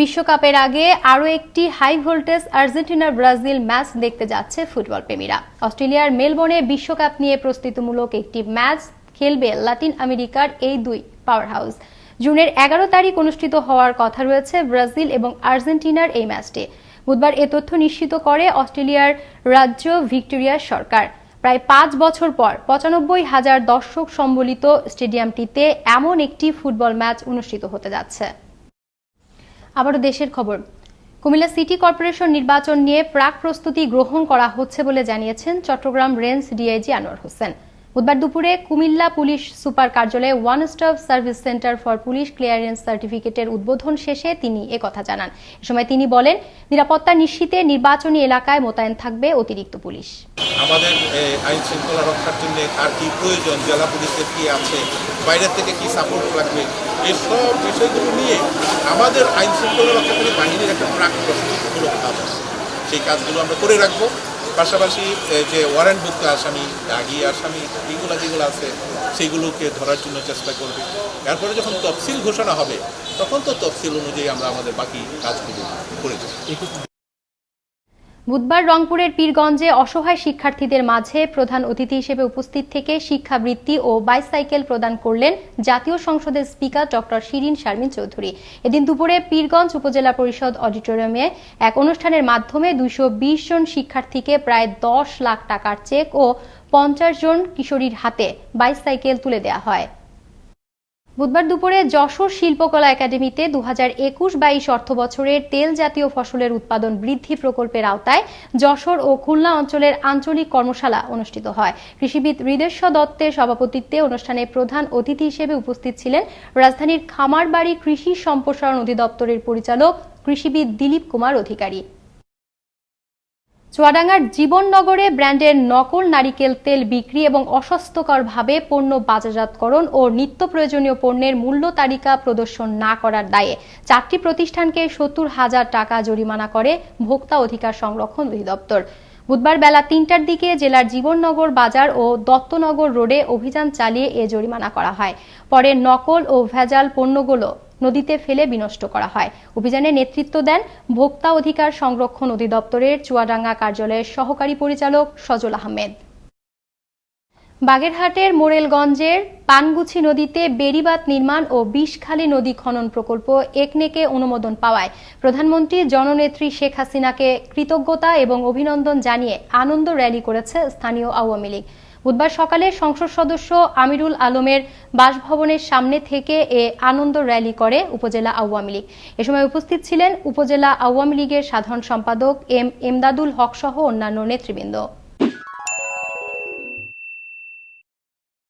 বিশ্বকাপের আগে আরও একটি high voltage Argentina Brazil match দেখতে যাচ্ছে ফুটবল প্রেমীরা অস্ট্রেলিয়ার মেলবোর্নে বিশ্বকাপ নিয়ে প্রস্তুতিমূলক একটি ম্যাচ খেলবে লাতিন আমেরিকার এই দুই পাওয়ার হাউস জুনের এগারো তারিখ অনুষ্ঠিত হওয়ার কথা রয়েছে ব্রাজিল এবং আর্জেন্টিনার এই ম্যাচটি। বুধবার এ তথ্য নিশ্চিত করে অস্ট্রেলিয়ার রাজ্য ভিক্টোরিয়ার সরকার। প্রায় পাঁচ বছর পর পঁচানব্বই হাজার দর্শক সম্বলিত স্টেডিয়ামটিতে এমন একটি ফুটবল ম্যাচ অনুষ্ঠিত হতে যাচ্ছে। আবারও দেশের খবর। কুমিল্লা সিটি কর্পোরেশন নির্বাচন নিয়ে প্রাক প্রস্তুতি গ্রহণ করা হচ্ছে বলে জানিয়েছেন চট্টগ্রাম রেঞ্জ ডিআইজি আনোয়ার হোসেন। বুধবার দুপুরে কুমিল্লা পুলিশ সুপার কার্যালয়ে one stop service centre for police clearance সার্টিফিকেটের উদ্বোধন শেষে তিনি একথা জানান। এ সময় তিনি বলেন, নিরাপত্তা নিশ্চিতে নির্বাচনী এলাকায় মোতায়েন থাকবে অতিরিক্ত পুলিশ। আমাদের আইন শৃঙ্খলা রক্ষার জন্য আর কি প্রয়োজন? জেলা পুলিশের কি আছে? বাইরের থেকে কি সাপোর্ট লাগবে? এই সব বিষয়গুলো নিয়ে আমাদের আইন শৃঙ্খলা রক্ষাকারী বাহিনীর একটা প্রাক প্রস্তুতিমূলক কাজ আছে। সেই কাজগুলো আমরা করে রাখব। পাশাপাশি যে ওয়ারেন্টভুক্ত আসামি, দাগি আসামি এইগুলো যেগুলো আছে সেইগুলোকে ধরার জন্য চেষ্টা করবে। এরপরে যখন তফসিল ঘোষণা হবে, তখন তো তফসিল অনুযায়ী আমরা আমাদের বাকি কাজগুলো করে যাব বুধবার রংপুরের পীরগঞ্জে অসহায় শিক্ষার্থীদের মাঝে প্রধান অতিথি হিসেবে উপস্থিত থেকে শিক্ষাবৃত্তি ও বাইসাইকেল প্রদান করলেন জাতীয় সংসদের স্পিকার ডক্টর শিরিন শারমিন চৌধুরী। এদিন দুপুরে পীরগঞ্জ উপজেলা পরিষদ অডিটোরিয়ামে এক অনুষ্ঠানের মাধ্যমে দুইশো জন শিক্ষার্থীকে প্রায় দশ লাখ টাকার চেক ও পঞ্চাশ জন কিশোরীর হাতে বাইসাইকেল তুলে দেওয়া হয়। বুধবার দুপুরে যশোর শিল্পকলা একাডেমিতে দু হাজার একুশ বাইশ অর্থ বছরের তেল জাতীয় ফসলের উৎপাদন বৃদ্ধি প্রকল্পের আওতায় যশোর ও খুলনা অঞ্চলের আঞ্চলিক কর্মশালা অনুষ্ঠিত হয়। কৃষিবিদ হৃদেশ্ব দত্তের সভাপতিত্বে অনুষ্ঠানে প্রধান অতিথি হিসেবে উপস্থিত ছিলেন রাজধানীর খামারবাড়ি কৃষি সম্প্রসারণ অধিদপ্তরের পরিচালক কৃষিবিদ দিলীপ কুমার অধিকারী। চুয়াডাঙ্গার জীবননগরে ব্র্যান্ডের নকল নারিকেল তেল বিক্রি এবং অস্বাস্থ্যকরভাবে পণ্য বাজারজাতকরণ ও নিত্য প্রয়োজনীয় পণ্যের মূল্য তালিকা প্রদর্শন না করার দায়ে চারটি প্রতিষ্ঠানকে সত্তর হাজার টাকা জরিমানা করে ভোক্তা অধিকার সংরক্ষণ অধিদপ্তর। বুধবার বেলা তিনটার দিকে জেলার জীবননগর বাজার ও দত্তনগর রোডে অভিযান চালিয়ে এ জরিমানা করা হয়। পরে নকল ও ভেজাল পণ্যগুলো নদীতে ফেলে বিনষ্ট করা হয়। অভিযানে নেতৃত্ব দেন ভোক্তা অধিকার সংরক্ষণ অধিদপ্তরের চুয়াডাঙ্গা কার্যালয়ের সহকারী পরিচালক সজল আহমেদ। বাগেরহাটের মোরেলগঞ্জের পানগুছি নদীতে বেড়িবাঁধ নির্মাণ ও বিষখালী নদী খনন প্রকল্প একনেকে অনুমোদন পাওয়ায় প্রধানমন্ত্রী জননেত্রী শেখ হাসিনাকে কৃতজ্ঞতা এবং অভিনন্দন জানিয়ে আনন্দ র্যালি করেছে স্থানীয় আওয়ামী লীগ। বুধবার সকালে সংসদ সদস্য আমিরুল আলমের বাসভবনের সামনে থেকে এ আনন্দ র্যালি করে উপজেলা আওয়ামী লীগ। এ সময় উপস্থিত ছিলেন উপজেলা আওয়ামী লীগের সাধারণ সম্পাদক এম এমদাদুল হক সহ অন্যান্য নেতৃবৃন্দ।